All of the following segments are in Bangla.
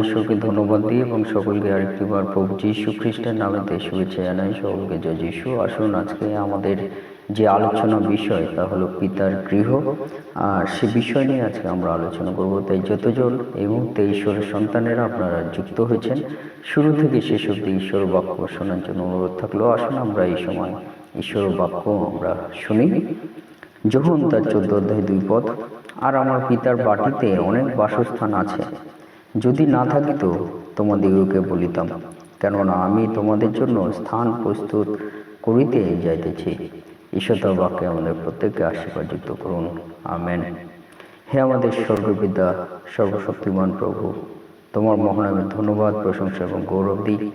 ঈশ্বরকে ধন্যবাদ দিই এবং সকলকে আরেকটিবার প্রভু যীশু খ্রিস্টের নামেতে শুভেচ্ছা জানাই। সকলকে জয় যীশু। আসুন আজকে আমাদের যে আলোচনা বিষয় তা হলো পিতার গৃহ। আর সে বিষয় নিয়ে আজকে আমরা আলোচনা করব। তাই যতজন এই মুহূর্তে ঈশ্বরের সন্তানেরা আপনারা যুক্ত হয়েছেন, শুরু থেকে শেষ অব্দি ঈশ্বর বাক্য শোনার জন্য অনুরোধ থাকল। আসুন আমরা এই সময় ঈশ্বর বাক্য আমরা শুনি। যখন তার চোদ্দ অধ্যায় দুই পদ আর আমার পিতার বাটিতে অনেক বাসস্থান আছে যদি না থাকিত তোমাদিগকে বলিতাম, কেননা আমি তোমাদের জন্য স্থান প্রস্তুত করিতে যাইতেছি। ঈশ্বর বাক্যে আমাদের প্রত্যেককে আশীর্বাদ যুক্ত করুন। আমেন। হে আমাদের স্বর্গপিতা সর্বশক্তিমান প্রভু, তোমার মহানামের ধন্যবাদ, প্রশংসা এবং গৌরব দিই।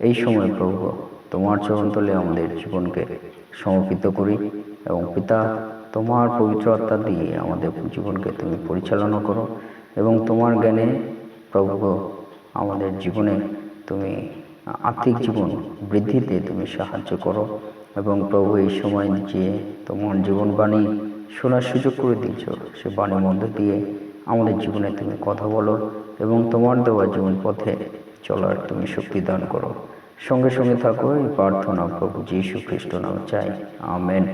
এই সময় প্রভু, তোমার চরণতলে আমাদের জীবনকে সমর্পিত করি এবং পিতা, তোমার পবিত্র আত্মা দিয়ে আমাদের জীবনকে তুমি পরিচালনা করো এবং তোমার জ্ঞানে প্রভু, আমাদের জীবনে তুমি আর্থিক জীবন বৃদ্ধিতে তুমি সাহায্য করো এবং প্রভু, এই সময় যে তোমার জীবনবাণী শোনার সুযোগ করে দিয়েছ, সে বাণীর মধ্য দিয়ে আমাদের জীবনে তুমি কথা বলো এবং তোমার দেওয়া জীবন পথে চলার তুমি শক্তি দান করো। সঙ্গে সঙ্গে থাকো, এই প্রার্থনা প্রভু যীশু খ্রিস্ট নাম চাই। আমেন।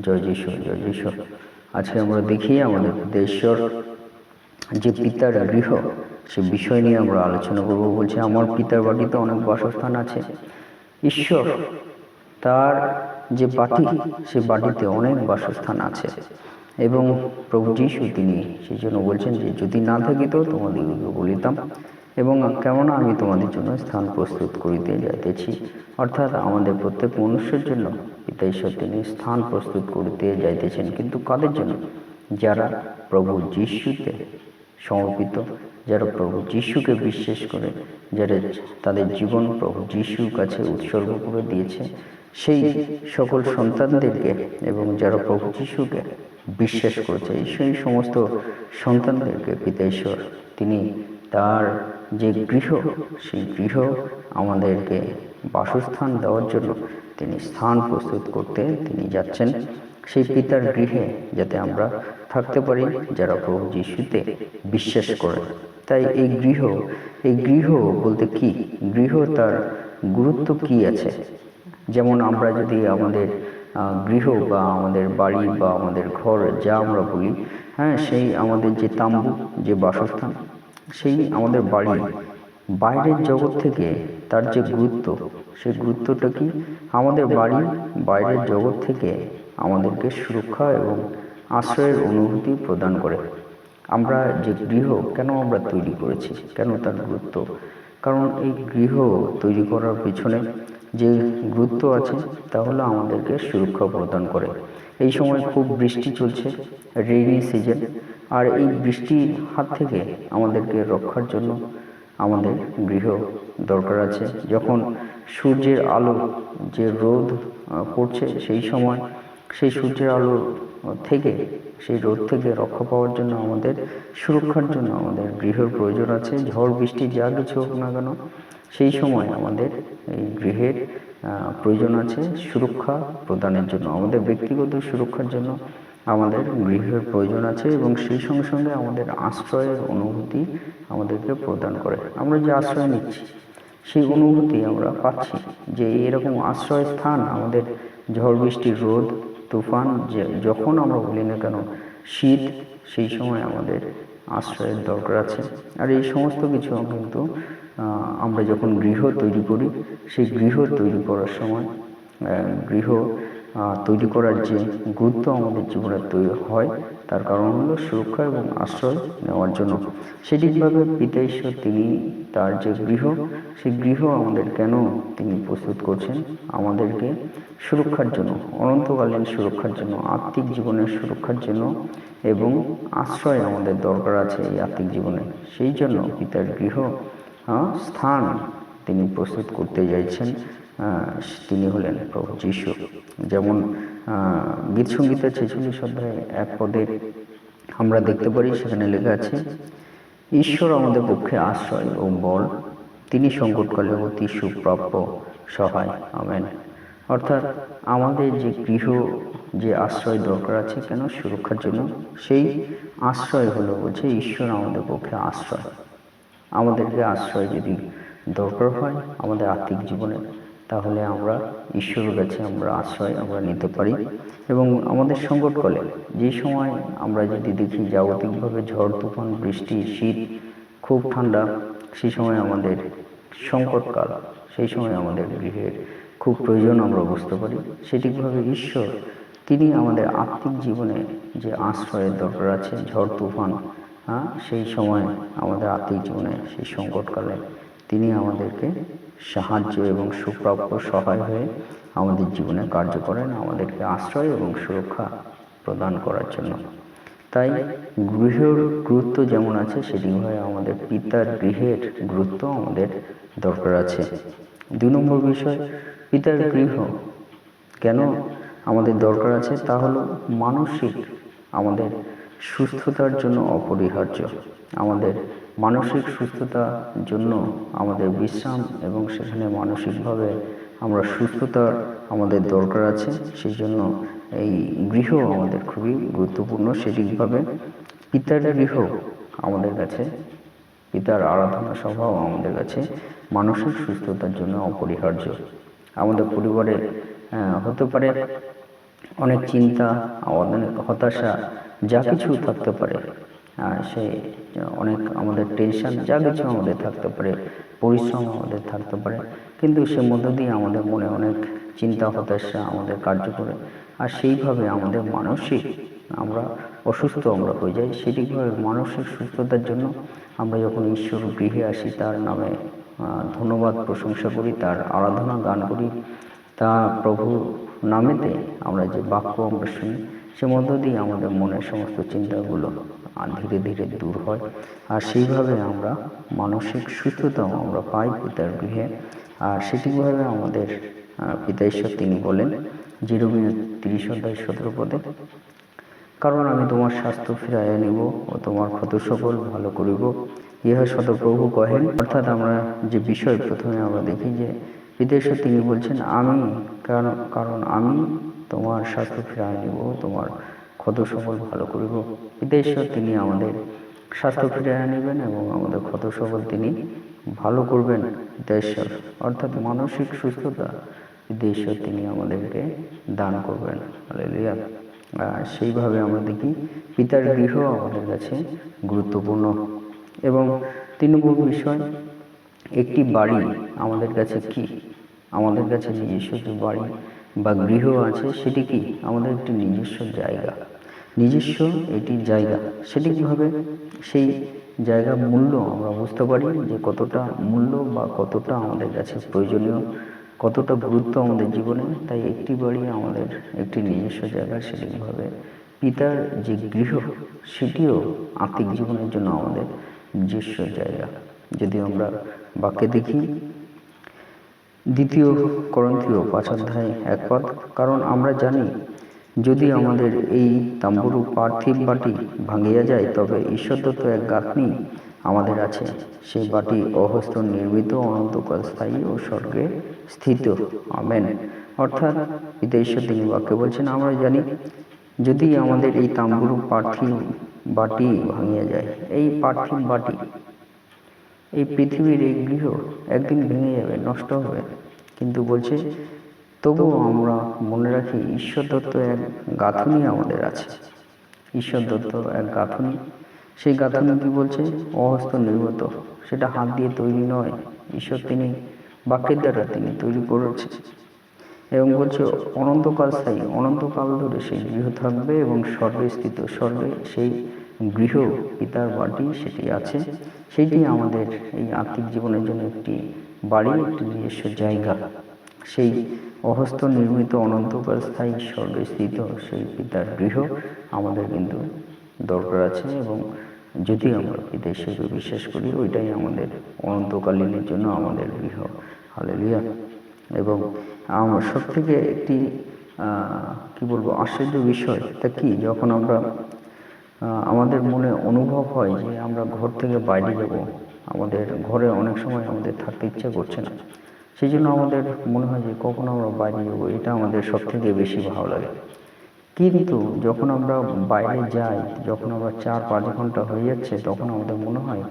জয় যিশু জয় যিশু। আজকে আমরা দেখি আমাদের দেশ্বর যে পিতার গৃহ সে বিষয় নিয়ে আমরা আলোচনা করব বলছে, আমার পিতার বাটিতে অনেক বাসস্থান আছে। ঈশ্বর, তার যে বাটি, সে বাটিতে অনেক বাসস্থান আছে। এবং প্রভু যীশু তিনি সেই জন্য বলছেন যে, যদি না থাকিত, তোমাদেরকে বলিতাম। এবং কেমন আমি তোমাদের জন্য স্থান প্রস্তুত করিতে যাইতেছি। অর্থাৎ আমাদের প্রত্যেক মনুষ্যের জন্য পিতা ঈশ্বর তিনি স্থান প্রস্তুত করিতে যাইতেছেন। কিন্তু কাদের জন্য? যারা প্রভু যিশুতে সমর্পিত যারা প্রভু যিশুকে বিশ্বাস করে, যারা তাদের জীবন প্রভু যিশুর কাছে উৎসর্গ করে দিয়েছে, সেই সকল সন্তানদেরকে এবং যারা প্রভু যিশুকে বিশ্বাস করেছে সেই সমস্ত সন্তানদেরকে পিতা ঈশ্বর, তিনি তার যে গৃহ, সেই গৃহ আমাদেরকে বাসস্থান দেওয়ার জন্য তিনি স্থান প্রস্তুত করতে তিনি যাচ্ছেন। সেই পিতার গৃহে যাতে আমরা থাকতে পারি যারা প্রভু যিশুতে বিশ্বাস করে তাই এই গৃহ এই গৃহ বলতে কি? গৃহ তার গুরুত্ব কি আছে? যেমন আমরা যদি আমাদের গৃহ বা আমাদের বাড়ি বা আমাদের ঘর যা আমরা বলি হ্যাঁ সেই আমাদের যে তাম্বু, যে বাসস্থান, সেই আমাদের বাড়ি, বাইরের জগৎ থেকে তার যে গুরুত্ব, সেই গুরুত্বটা কি? আমাদের বাড়ি বাইরের জগৎ থেকে আমাদেরকে সুরক্ষা এবং আশ্রয়ের অনুভূতি প্রদান করে। আমরা যে গৃহ, কেন আমরা তৈরি করেছি? কেন তার গুরুত্ব? কারণ এই গৃহ তৈরি করার পিছনে যে গুরুত্ব আছে, তা হলো আমাদেরকে সুরক্ষা প্রদান করে। এই সময় খুব বৃষ্টি চলছে রেইনি সিজন আর এই বৃষ্টির হাত থেকে আমাদেরকে রক্ষার জন্য আমাদের গৃহ দরকার আছে। যখন সূর্যের আলো যে রোদ পড়ছে, সেই সময় সেই সূর্যের আলো থেকে সেই রোদ থেকে রক্ষা পাওয়ার জন্য আমাদের, সুরক্ষার জন্য আমাদের গৃহের প্রয়োজন আছে। ঝড়, বৃষ্টি যা কিছু হোক না কেন, সেই সময় আমাদের এই গৃহের প্রয়োজন আছে সুরক্ষা প্রদানের জন্য। আমাদের ব্যক্তিগত সুরক্ষার জন্য আমাদের গৃহের প্রয়োজন আছে এবং সেই সঙ্গে সঙ্গে আমাদের আশ্রয়ের অনুভূতি আমাদেরকে প্রদান করে। আমরা যে আশ্রয় নিচ্ছি, সেই অনুভূতি আমরা পাচ্ছি যে এরকম আশ্রয় স্থান আমাদের ঝড়, বৃষ্টি, রোদ তুফান যে যখন আমরা বলি না কেন, শীত সেই সময় আমাদের আশ্রয়ের দরকার আছে। আর এই সমস্ত কিছু কিন্তু আমরা যখন গৃহ তৈরি করি, সেই গৃহ তৈরি করার সময় গৃহ তৈরি করার যে গুরুত্ব আমাদের জীবনে তৈরি হয় তার কারণ হলো সুরক্ষা এবং আশ্রয় নেওয়ার জন্য। সেটিকভাবে পিতা ঈশ্বর তিনি তার যে গৃহ, সেই গৃহ আমাদের কেন তিনি প্রস্তুত করছেন? আমাদেরকে সুরক্ষার জন্য, অনন্তকালীন সুরক্ষার জন্য, আত্মিক জীবনের সুরক্ষার জন্য এবং আশ্রয় আমাদের দরকার আছে এই আত্মিক জীবনে। সেই জন্য পিতার গৃহ স্থান তিনি প্রস্তুত করতে চাইছেন তিনি হলেন প্রভু যিশু। যেমন গীত সঙ্গীতের ছেচল্লিশ অধ্যায় এক পদে আমরা দেখতে পারি, সেখানে লেখা আছে, ঈশ্বর আমাদের পক্ষে আশ্রয় ও বল, তিনি সংকটকালে অতি সুপ্রাপ্য সহায়। আমেন। অর্থাৎ আমাদের যে গৃহ, যে আশ্রয় দরকার আছে কেন সুরক্ষার জন্য, সেই আশ্রয় হলো বলছে ঈশ্বর আমাদের পক্ষে আশ্রয়। আমাদেরকে আশ্রয় যদি দরকার হয় আমাদের আর্থিক জীবনে তাহলে আমরা ঈশ্বরের কাছে আমরা আশ্রয় আমরা নিতে পারি এবং আমাদের সংকটকালে যে সময় আমরা যদি দেখি জাগতিকভাবে ঝড়, তুফান, বৃষ্টি, শীত খুব ঠান্ডা সেই সময় আমাদের সংকটকাল, সেই সময় আমাদের গৃহের খুব প্রয়োজন আমরা বুঝতে পারি। সেটিকভাবে ঈশ্বর, তিনি আমাদের আত্মিক জীবনে যে আশ্রয়ের দরকার আছে, ঝড়, তুফান হ্যাঁ সেই সময় আমাদের আত্মিক জীবনে, সেই সংকটকালে তিনি আমাদেরকে সাহায্য এবং সুপ্রাপ্য সহায় হয়ে আমাদের জীবনে কার্য করেন, আমাদেরকে আশ্রয় এবং সুরক্ষা প্রদান করার জন্য। তাই গৃহের গুরুত্ব যেমন আছে সেটিভাবে আমাদের পিতার গৃহের গুরুত্ব আমাদের দরকার আছে। দুই নম্বর বিষয়, পিতার গৃহ কেন আমাদের দরকার আছে? তা হলো মানসিক আমাদের সুস্থতার জন্য অপরিহার্য। আমাদের মানসিক সুস্থতার জন্য আমাদের বিশ্রাম এবং সেখানে মানসিকভাবে আমরা সুস্থতার আমাদের দরকার আছে সেই জন্য এই গৃহ আমাদের খুবই গুরুত্বপূর্ণ। সেটিভাবে পিতার গৃহ আমাদের কাছে, পিতার আরাধনা সভাও আমাদের কাছে মানসিক সুস্থতার জন্য অপরিহার্য। আমাদের পরিবারে হতে পারে অনেক চিন্তা অনেক হতাশা যা কিছু থাকতে পারে। সে অনেক আমাদের টেনশন যা কিছু আমাদের থাকতে পারে, পরিশ্রম আমাদের থাকতে পারে। কিন্তু সে মধ্য দিয়ে আমাদের মনে অনেক চিন্তা, হতাশা আমাদের কার্য করে। আর সেইভাবে আমাদের মানসিক আমরা অসুস্থ আমরা হয়ে যাই। সেটিভাবে মানসিক সুস্থতার জন্য আমরা যখন ঈশ্বর গৃহে আসি, তার নামে ধন্যবাদ প্রশংসা করি, তার আরাধনা, গান করি, তা প্রভু নামেতে আমরা যে বাক্য আমরা শুনি সে মধ্য দিয়ে আমাদের মনের সমস্ত চিন্তাগুলো ধীরে ধীরে দূর হয়। আর সেইভাবে আমরা মানসিক সুস্থতাও আমরা পাই পিতার গৃহে। আর সেটিভাবে আমাদের পিতা ঈশ্বর তিনি বলেন জিরোমিনের তিরিশ অধ্যায় সতেরো পদে, কারণ আমি তোমার স্বাস্থ্য ফিরাইয়া নিব ও তোমার ক্ষত সকল ভালো করিব। ইহা শতপ্রভু কহেন। অর্থাৎ আমরা যে বিষয় প্রথমে আমরা দেখি যে বিদেশে তিনি বলছেন, আমি, কারণ কারণ আমি তোমার স্বাস্থ্য ফিরাইয়া নিব তোমার ক্ষত সকল ভালো করিব। বিদেশ্বর তিনি আমাদের স্বাস্থ্য ফিরাইয়া নেবেন এবং আমাদের ক্ষত সকল তিনি ভালো করবেন। বিদেশ্বর অর্থাৎ মানসিক সুস্থতা বিদেশ্বর তিনি আমাদেরকে দান করবেন। আহ, সেইভাবে আমরা দেখি পিতার গৃহ আমাদের কাছে গুরুত্বপূর্ণ। এবং তিন বিষয় একটি বাড়ি আমাদের কাছে কি? আমাদের কাছে নিজস্ব যে বাড়ি। বা গৃহ আছে, সেটি কি আমাদের একটি নিজস্ব জায়গা? নিজস্ব এটি জায়গা। সেটি কীভাবে? সেই জায়গা মূল্য আমরা বুঝতে পারি যে কতটা মূল্য বা কতটা আমাদের কাছে প্রয়োজনীয়, কতটা গুরুত্ব আমাদের জীবনে। তাই একটি বাড়ি আমাদের একটি নিজস্ব জায়গা, সেটি কীভাবে? পিতার যে গৃহ, সেটিও আত্মিক জীবনের জন্য আমাদের নিজস্ব জায়গা। যদি আমরা বাক্যে দেখি দ্বিতীয় করন্থীয় পাঁচ অধ্যায় এক পদ। কারণ আমরা জানি, যদি আমাদের এই তাম্বুরু পার্থিব বাটি ভাঙিয়া যায়, তবে ঈশ্বরদত্ত এক গাঁথনি আমাদের আছে। সেই বাটি অহস্ত নির্মিত, অনন্তকাল স্থায়ী ও স্বর্গে স্থিত। আমেন। অর্থাৎ পিতা ঈশ্বর তিনি বাক্যে বলছেন, আমরা জানি, যদি আমাদের এই তাম্বুরু পার্থিব বাটি ভাঙিয়া যায়, এই পার্থিব বাটি এই পৃথিবীর এই গৃহ একদিন ভেঙে যাবে, নষ্ট হবে। কিন্তু বলছে, তবুও আমরা মনে রাখি ঈশ্বর দত্ত এক গাঁথনি আমাদের আছে। ঈশ্বর দত্ত এক গাঁথনি। সেই গাঁথনি কি বলছে? অহস্ত নির্গত সেটা হাত দিয়ে তৈরি নয়, ঈশ্বর তিনি, বাক্যের দ্বারা তিনি তৈরি করেছে। এবং বলছে, অনন্তকাল স্থায়ী, অনন্তকাল ধরে সেই গৃহ থাকবে এবং স্বর্গে স্থিত, স্বর্গে সেই গৃহ পিতার বাড়ি সেটি আছে। সেটি আমাদের এই আর্থিক জীবনের জন্য একটি বাড়ি, একটি নিজস্ব জায়গা। সেই অহস্ত নির্মিত অনন্তকাল স্থায়ী স্বর্গে স্থিত সেই পিতার গৃহ আমাদের কিন্তু দরকার আছে এবং যদি আমরা পিতা হিসেবে বিশ্বাস করি, ওইটাই আমাদের অনন্তকালীনের জন্য আমাদের গৃহ। হালেলুয়া। এবং আমার সব থেকে একটি কি বলব, আশ্চর্য বিষয় তা কি? যখন আমরা আমাদের মনে অনুভব হয় যে আমরা ঘর থেকে বাইরে যাব। আমাদের ঘরে অনেক সময় আমাদের থাকতে ইচ্ছে করছে না। সেই জন্য আমাদের মনে হয় যে কখন আমরা বাইরে যাব, এটা আমাদের সব থেকে বেশি ভালো লাগে। কিন্তু যখন আমরা বাইরে যাই, যখন আমরা চার পাঁচ ঘণ্টা হয়ে যাচ্ছে, তখন আমাদের মনে হয়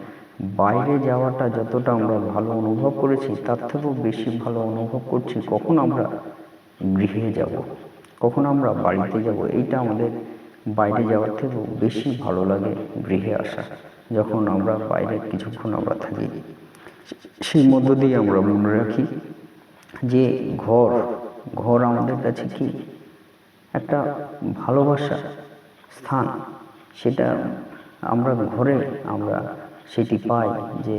বাইরে যাওয়াটা যতটা আমরা ভালো অনুভব করেছি, তার থেকেও বেশি ভালো অনুভব করছি কখন আমরা গৃহে যাব, কখন আমরা বাড়িতে যাব। এইটা আমাদের বাইরে যাওয়ার থেকেও বেশি ভালো লাগে গৃহে আসা, যখন আমরা বাইরে কিছুক্ষণ আমরা থাকি। সেই মধ্য দিয়ে আমরা মনে রাখি যে ঘর ঘর আমাদের কাছে কি? একটা ভালোবাসা স্থান। সেটা আমরা ঘরে আমরা সেটি পাই যে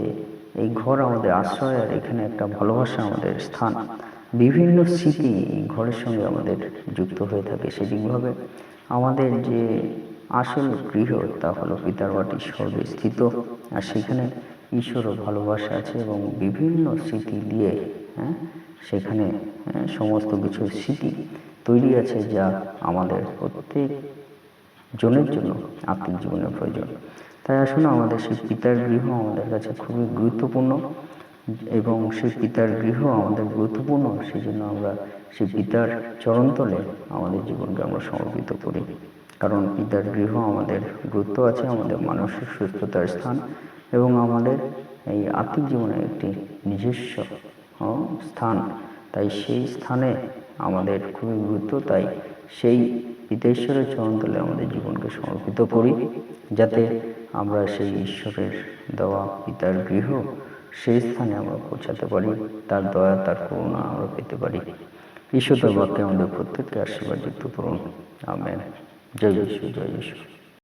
এই ঘর আমাদের আশ্রয় আর এখানে একটা ভালোবাসা আমাদের স্থান। বিভিন্ন স্মৃতি ঘরের সঙ্গে আমাদের যুক্ত হয়ে থাকে। সেটিভাবে আমাদের যে আসল গৃহ তা হলো পিতার বাটি স্বর্গে স্থিত। আর সেখানে ঈশ্বরও ভালোবাসা আছে এবং বিভিন্ন স্মৃতি দিয়ে হ্যাঁ সেখানে হ্যাঁ, সমস্ত কিছু স্মৃতি তৈরি আছে যা আমাদের প্রত্যেক জনের জন্য আত্মিক জীবনের প্রয়োজন। তাই আসলে আমাদের সেই পিতার গৃহ আমাদের কাছে খুবই গুরুত্বপূর্ণ। এবং সেই পিতার গৃহ আমাদের গুরুত্বপূর্ণ সেই জন্য আমরা সেই পিতার চরণতলে আমাদের জীবনকে আমরা সমর্পিত করি। কারণ পিতার গৃহ আমাদের গুরুত্ব আছে, আমাদের মানসিক সুস্থতার স্থান এবং আমাদের এই আত্মিক জীবনে একটি নিজস্ব স্থান। তাই সেই স্থানে আমাদের খুবই গুরুত্ব, তাই সেই পিতেশ্বরের চরণতলে আমাদের জীবনকে সমর্পিত করি, যাতে আমরা সেই ঈশ্বরের দেওয়া পিতার গৃহ সেই স্থানে আমরা পৌঁছাতে পারি, তার দয়া, তার করুণা আমরা পেতে পারি। ঈশ্বর বাক্যে আমাদের প্রত্যেককে আশীর্বাদ, যুক্ত করুন আমেন। জয় যিশু জয় যিশু।